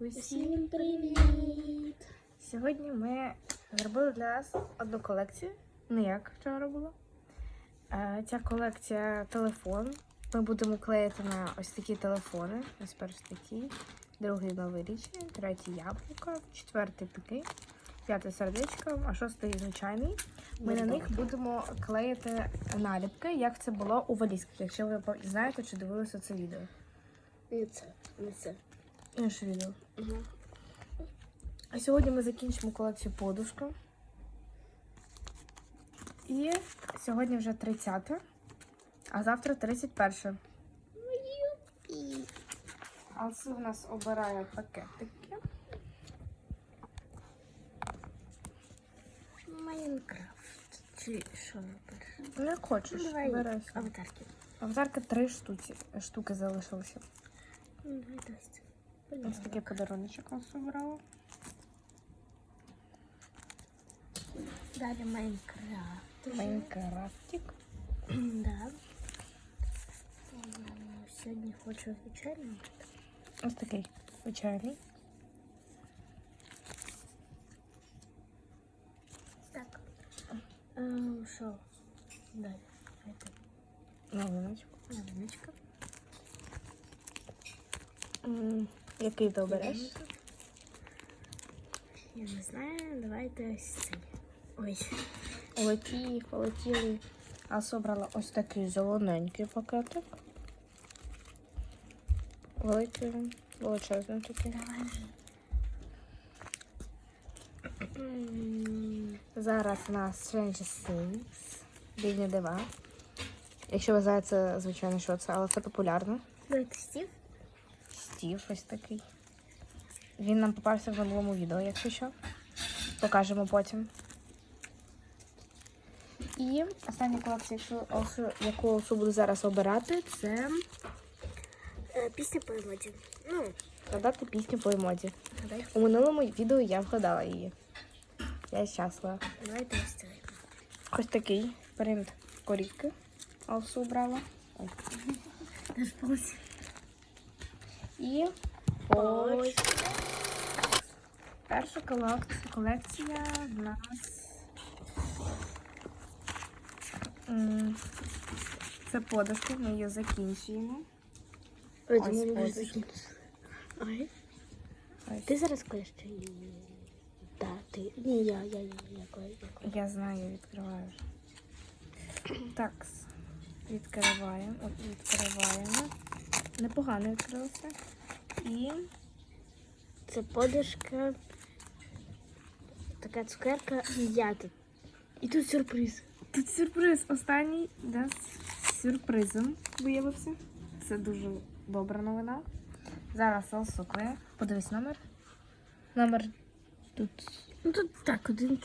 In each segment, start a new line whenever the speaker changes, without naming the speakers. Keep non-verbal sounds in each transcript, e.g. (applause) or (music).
Усім привіт!
Сьогодні ми зробили для вас одну колекцію. Не як вчора було. Е, Ця колекція телефон. Ми будемо клеїти на ось такі телефони. Ось перший такий, другий новорічний, третій яблуко, четвертий такий, п'ятий сердечко, а шостий звичайний. Ми на них будемо клеїти наліпки, як це було у валізках, якщо ви знаєте чи дивилися це відео.
Не це, не це.
Інше відео.
Угу.
А сьогодні ми закінчимо колекцію подушка. І сьогодні вже 30, а завтра 31.
І
Алсу в нас обирає пакетики.
Майнкрафт. Чи що робиш?
Ну, як хочеш,
Давай аватарки.
Аватарки три штуки, штуки залишилося.
Ну, давай досить.
Ось такий подаруночок Алсу обрала.
Далі Майнкрафт.
Майнкрафтик. (clears throat)
Да. М, Сьогодні хочу звичайно.
Ось такий звичайний.
Так. Ем, Що? Далі. Давайте.
Новиночку.
Новиночка.
Який ти обереш?
Я не знаю, давайте ось цей. Ой.
Полетів, полетіли. Алсу обрала ось такий зелененький пакетик. Великий, величезний такий.
Давай
Зараз у нас Stranger Things. Дивні дива. Якщо ви знаєте, звичайно, що це, але це популярно.
Давайте Стів.
Ось такий. Він нам попався в минулому відео, якщо що. Покажемо потім. І остання колекція, яку Олсу буду зараз обирати, це
Е, Пісня по емоджі. Ну,
згадати пісню по емоді.
давай.
У минулому відео я вгадала її. Я щаслива.
Давайте ось.
Ось такий принт корівки. Алсу брала. Ой. І ось перша колекція, в нас. Це подушка, ми її закінчуємо.
Ой,
Ось подушка.
Ти зараз клеїш чи ні? Так, ти. Ні, я, я, я, я я.
Я знаю, відкриваю. Так, відкриваємо. Відкриваємо. Непогано відкрилося. І
Це подушка. Така цукерка і тут. І тут сюрприз.
Тут сюрприз. Останній да, з сюрпризом виявився. Це дуже добра новина. Зараз Алсукли. Подивись номер. Номер тут.
Ну тут так, один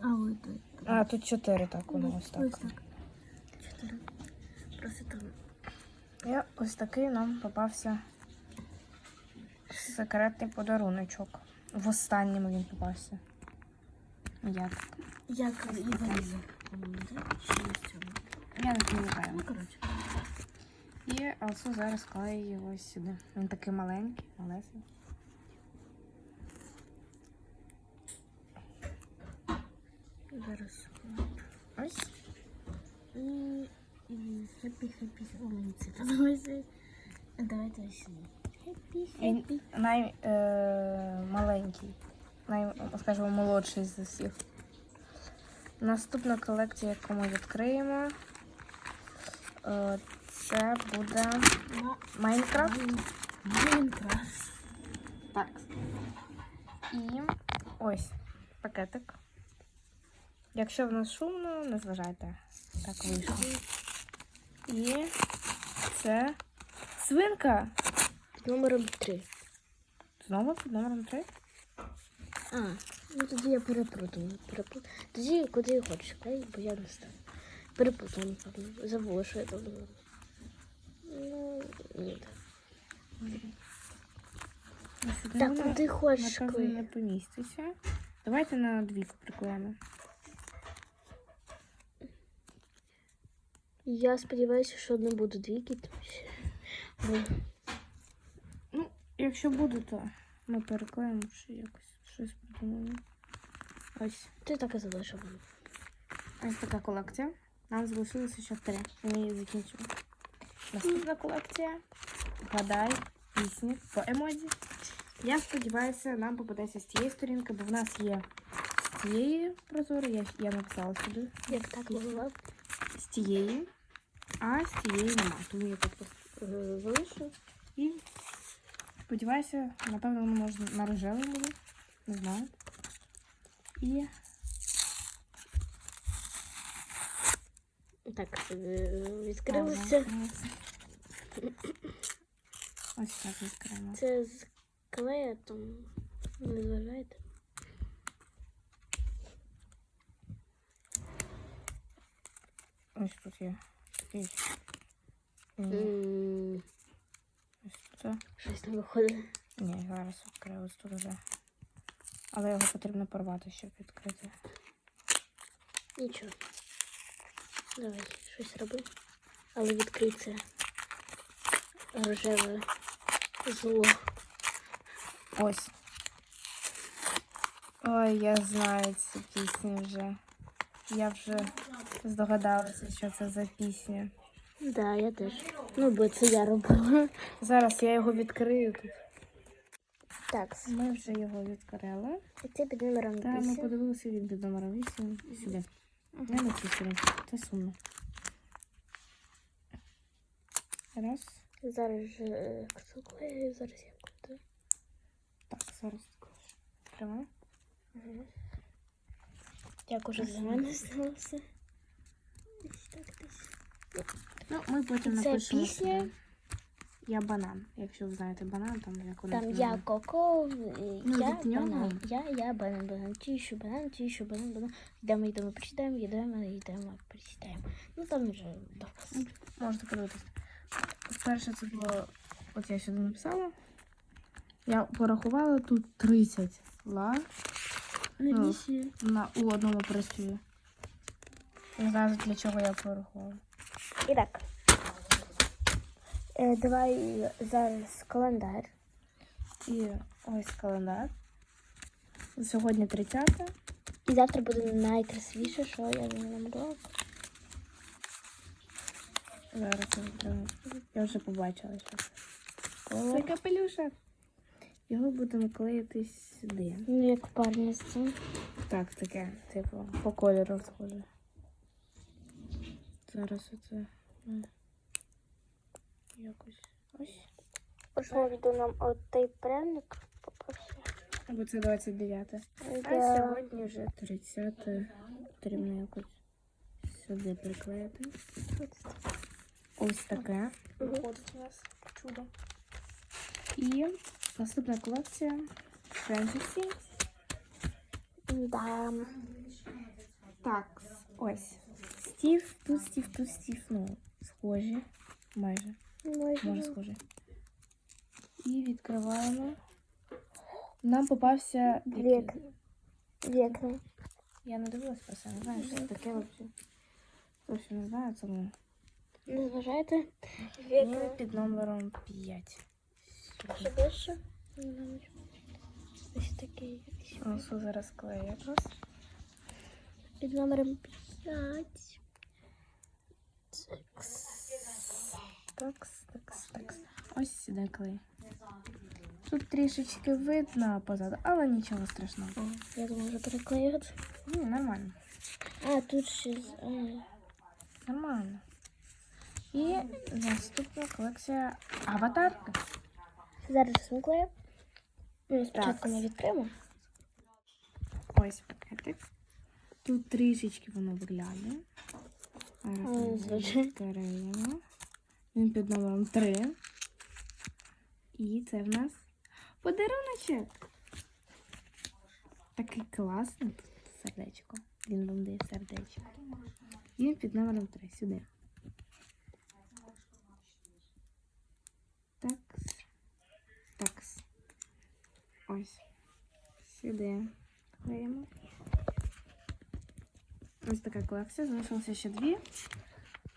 А, ой, тут.
А, тут чотири так воно ось
Ось
так.
так. Чотири. Просто там.
І ось такий нам попався секретний подаруночок. В останньому він попався. Як?
Як і валіза.
Я не пам'ятаю.
Ну, коротше.
І Алсу зараз клеє його сюди. Він такий маленький, малесенький.
Зараз.
Ось.
І... і Хеппі, хеппі. Це подобається. Давайте сюди. Хеппі, хеппі.
най, е, маленький, най, скажімо, молодший з усіх. Наступна колекція, яку ми відкриємо, е, це буде
Ма-
Майнкрафт.
Майнкрафт.
Так. І ось пакетик. Якщо в нас шумно, не зважайте. Так вийшло. І це свинка.
Під номером 3.
Знову під номером 3.
А, ну тоді я переплутала. Переплут... Тоді куди хочеш клеїть, бо я не знаю. Переплутала, напевно. Забула, що я там. Ну, ні. Так, куди хочеш
Напевно, не поміститься. Давайте на двійку приклеїмо.
Я сподіваюся, що не буде двійки. Бо
Ну, якщо буде, то Ми переклеїмо ще якось щось придумаємо. Ось.
Ти так і залишив.
Ось така колекція. Нам залишилося ще три. Ми її закінчимо. Наступна колекція. Гадай пісні по емодзі. Я сподіваюся, нам попадеться з цієї сторінки, бо в нас є з цієї прозори, я, я написала сюди.
Як так могла б?
Цієї, а з цієї нема. Тому я тут е, залишу. І сподіваюся, напевно, може на рожевий буде. Не знаю. І
Так, е, відкрилося.
Ось так відкриємо.
Це з клея, там не зважайте.
Ось тут є такий.
М,
ось тут.
Щось не виходить.
Ні, зараз відкрию ось тут вже. Але його потрібно порвати, щоб відкрити.
Нічого. Давай, щось роби. Але відкрий це рожеве зло.
Ось. Ой, я знаю цю пісню вже. Я вже здогадалася, що це за пісня.
Да, я теж. Ну, бо це я робила.
Зараз я його відкрию тут.
Так,
Ми вже його відкрили.
і це під номером
Та ми подивилися він під номером 8 сюди. Я на цю сторінку. Це сумно. Раз.
Зараз же е, зараз я кладу.
Так, зараз відкриваю.
Як уже за мене сталося.
Ну, ми потім
Це
напишемо.
пісня?
Я банан. Якщо ви знаєте банан, там як вона
Там я коко,
Ну,
я
від нього?
банан. Я, я банан, банан, тішу, банан, тішу, банан, банан. Йдемо, йдемо, присідаємо, йдемо, йдемо, присідаємо. Ну там вже доказ.
Можете подивитися. Перше це було. От я сюди написала. Я порахувала тут 30 ла
Не
Ну. на у одному пристрої. Не знаю, для чого я порахувала.
І так. Е, давай зараз календар.
І ось календар. Сьогодні 30.
І завтра буде найкрасивіше, що я намалювала.
Зараз я відкрию. я вже побачила, що це. Капелюшок. Його будемо клеїти сюди.
Ну, як парня з цим.
Так, таке, типу, по кольору схоже. Зараз оце ми якось ось.
Прошлого відео нам от той пряник попався.
Або це 29. А
Да.
сьогодні вже 30. Потрібно якось сюди приклеїти. Ось таке виходить у нас чудо. І наступна колекція Fantasy.
Да.
Так, ось. Стів, тут стів, тут стів. Ну, схожі. Майже. Може
Може.
схожі. І відкриваємо. Нам попався
Вік.
такий-
Вікна.
Я не дивилась про це, не знаю, що це таке взагалі. Точно не знаю, це ми.
Не зважайте.
Він
Вікна.
під номером 5.
Ще більше. Ось такий якийсь.
Носу зараз клею якраз.
Під номером 5.
Такс, такс, такс. Ось сюди клей. Тут трішечки видно позаду, але нічого страшного.
Я думаю, вже переклеювати.
Ні, нормально.
А, тут ще. а,
Нормально. І наступна колекція аватарка.
Зараз наклею. Ну, спочатку ми відкриємо.
Ось пакетик. Тут трішечки воно виглядає.
Звичайно.
Він під номером 3. І це в нас подаруночок. Такий класний тут сердечко. Він вам дає сердечко. Він під номером 3. Сюди. Такс. Такс. Ось. Сюди. Клеїмо. Ось така колекція. Залишилося ще дві.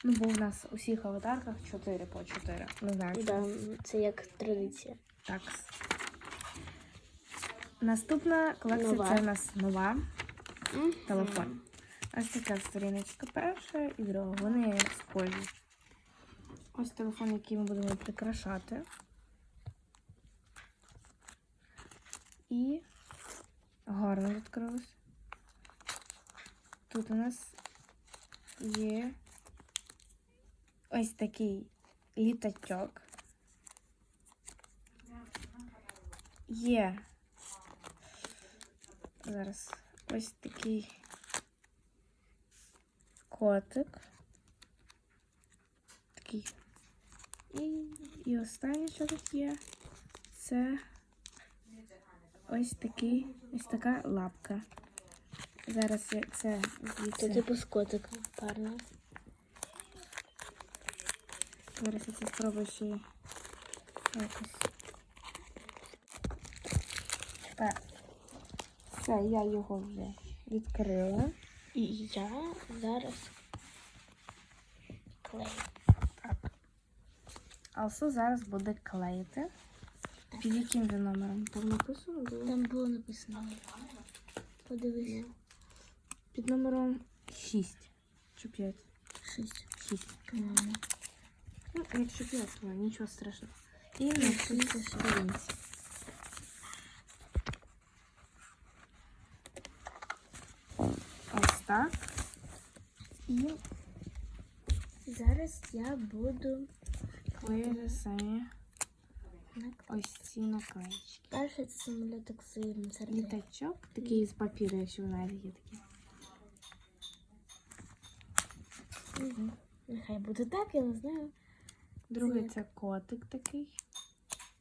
Ну, бо в нас у всіх аватарках 4 по 4. Не знаю,
Да, це як традиція.
так. Наступна колекція
Нова.
це в нас нова телефон. Ось така сторіночка перша і друга. Вони схожі. Ось телефон, який ми будемо прикрашати. І гарно відкрилось. Тут у нас є ось такий літачок. Є зараз ось такий котик. Такий. І, і останнє, що тут є, це ось такий, ось така лапка. Зараз я це
Це типу з котиком парно.
Зараз я це спробую ще якось. Так. Все, я його вже відкрила.
І я зараз клею.
Так. Алсу зараз буде клеїти. Під яким же номером? Там написано було?
Там було написано. Подивись.
Під номером 6 чи 5?
Шість.
6.
по-моєму.
Ну, якщо 5, то нічого страшного. І на цій сторінці. Ось так. І
Зараз я буду
клеїти самі
наклею.
ось ці наклеїчки.
Перший це самоліток з сердечком.
Літачок, такий з папіру, якщо ви знаєте, є такий.
Угу. Нехай буде так, я не знаю.
Другий
Це
це котик такий.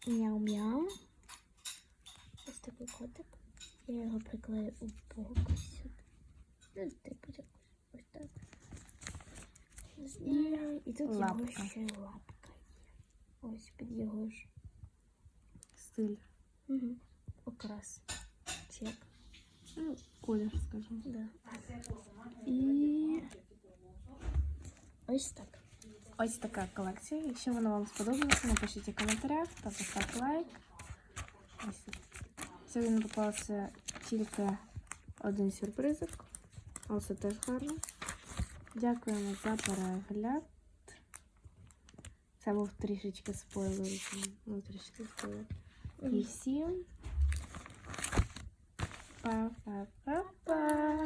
Мяу-мяу. Ось такий котик. Я його приклею у бок сюди. Ну, ось так. Не знаю. І тут
Лапка.
його ще лапка є. Ось під його ж.
Стиль.
Угу. Окрас. Чек.
Ну, колір, скажімо.
Да.
І
Ось так.
ось така колекція. Якщо вона вам сподобалася, напишіть у коментарях та поставте лайк. Ось. Сьогодні попався тільки один сюрпризик. Але це теж гарно. Дякуємо за перегляд. Це був трішечки спойлер. Ну, трішечки спойлер. І всім па-па-па-па.